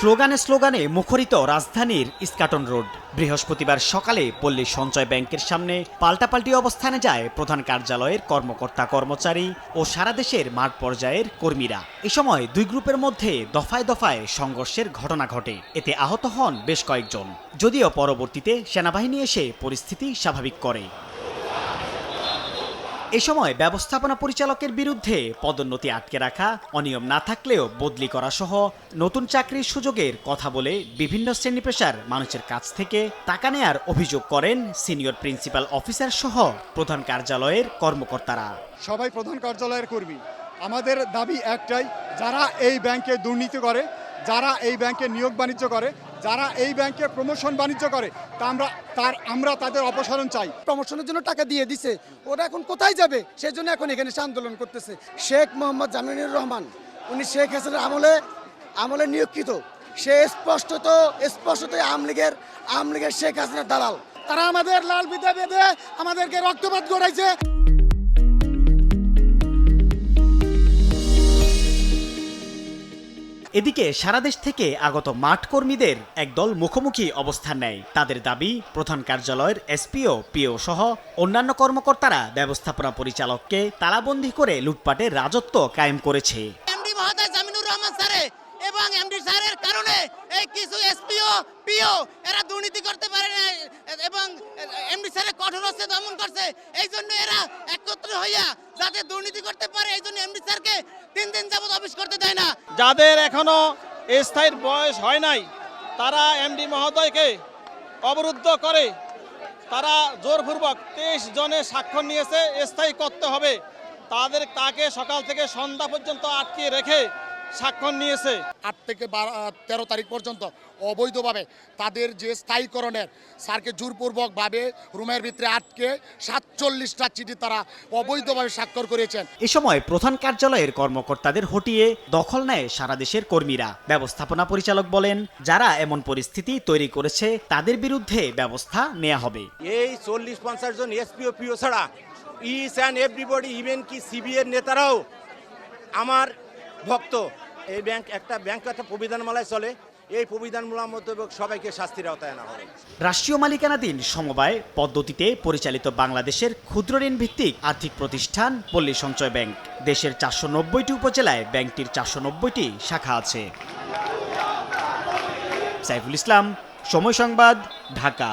স্লোগানে স্লোগানে মুখরিত রাজধানীর ইস্কাটন রোড। বৃহস্পতিবার সকালে পল্লী সঞ্চয় ব্যাংকের সামনে পাল্টাপাল্টি অবস্থানে যায় প্রধান কার্যালয়ের কর্মকর্তা কর্মচারী ও সারা দেশের মাঠ পর্যায়ের কর্মীরা। এ সময় দুই গ্রুপের মধ্যে দফায় দফায় সংঘর্ষের ঘটনা ঘটে। এতে আহত হন বেশ কয়েকজন। যদিও পরবর্তীতে সেনাবাহিনী এসে পরিস্থিতি স্বাভাবিক করে। এ সময় ব্যবস্থাপনা পরিচালকের বিরুদ্ধে পদোন্নতি আটকে রাখা, অনিয়ম না থাকলেও বদলি করা সহ নতুন চাকরির সুযোগের কথা বলে বিভিন্ন শ্রেণি পেশার মানুষের কাছ থেকে টাকা নেয়ার অভিযোগ করেন সিনিয়র প্রিন্সিপাল অফিসার সহ প্রধান কার্যালয়ের কর্মকর্তারা। সবাই প্রধান কার্যালয়ের কর্মী। আমাদের দাবি একটাই, যারা এই ব্যাংকে দুর্নীতি করে, যারা এই ব্যাংকে নিয়োগ বাণিজ্য করে যারা এই ব্যাংকে প্রমোশন বাণিজ্য করে, তা আমরা, তার, আমরা তাদের অপসারণ চাই। প্রমোশনের জন্য টাকা দিয়ে দিছে। ওরা এখন কোথায় যাবে? সেই জন্য এখন এখানে এসে আন্দোলন করতেছে। শেখ মোহাম্মদ জামিনুর রহমান, উনি শেখ হাসিনার আমলে আমলে নিয়োগকৃত। সে স্পষ্টত স্পষ্টত আওয়ামী লীগের আওয়ামী লীগের শেখ হাসিনার দালাল। তারা আমাদের লাল বিদ্যা বেঁধে আমাদেরকে রক্তপাত করাইছে। এদিকে সারা দেশ থেকে আগত মাঠ কর্মীদের একদল মুখোমুখি অবস্থান নেয়। তাদের দাবি, প্রধান কার্যালয়ের এসপিও পিও সহ অন্যান্য কর্মকর্তারা ব্যবস্থাপনা পরিচালককে তালাবন্দি করে লুটপাটের রাজত্ব কায়েম করেছে। এমডি মহোদয় জামিনুর এবং এমডি স্যারের কারণে এই কিছু এসপিও পিও এরা দুর্নীতি করতে পারে না, এবং এমডি স্যারের কঠোর হস্তে দমন করছে। এই জন্য এরা একত্র হইয়া যাতে দুর্নীতি করতে পারে, এই জন্য এমডি স্যারকে তিন দিন যাবৎ অফিস করতে দেয় না। যাদের এখনও স্থায়ীর বয়স হয় নাই, তারা এমডি মহোদয়কে অবরুদ্ধ করে, তারা জোরপূর্বক তেইশ জনে স্বাক্ষর নিয়েছে, স্থায়ী করতে হবে। তাদের তাকে সকাল থেকে সন্ধ্যা পর্যন্ত আটকে রেখে স্বাক্ষর নিয়েছে। আট থেকে বারো তেরো তারিখ পর্যন্ত অবৈধভাবে তাদের যে স্থায়ীকরণের স্যারকে জোরপূর্বকভাবে রুমের ভিতরে আটকে সাতচল্লিশটা চিঠি তারা অবৈধভাবে স্বাক্ষর করেছেন। এ সময় প্রধান কার্যালয়ের কর্মকর্তাদের হটিয়ে দখল নেয় সারা দেশের কর্মীরা। ব্যবস্থাপনা পরিচালক বলেন যারা এমন পরিস্থিতি তৈরি করেছে তাদের বিরুদ্ধে ব্যবস্থা নেওয়া হবে। এই চল্লিশ পঞ্চাশ জন এসপিও পিও ছাড়া ইস অ্যান্ড এভরিবডি ইভেন কি সিবিএর নেতারাও আমার ভক্ত, এই ব্যাংক একটা ব্যাংক একটা প্রবিধানমালায় চলে। এই প্রবিধানমালা মোতাবেক সবাইকে শাস্তির আওতায় আনা হবে। রাষ্ট্রীয় মালিকানাধীন সমবায় পদ্ধতিতে পরিচালিত বাংলাদেশের ক্ষুদ্র ঋণ ভিত্তিক আর্থিক প্রতিষ্ঠান পল্লী সঞ্চয় ব্যাংক। দেশের চারশো নব্বইটি উপজেলায় ব্যাংকটির চারশো নব্বইটি শাখা আছে। সাইফুল ইসলাম, সময় সংবাদ, ঢাকা।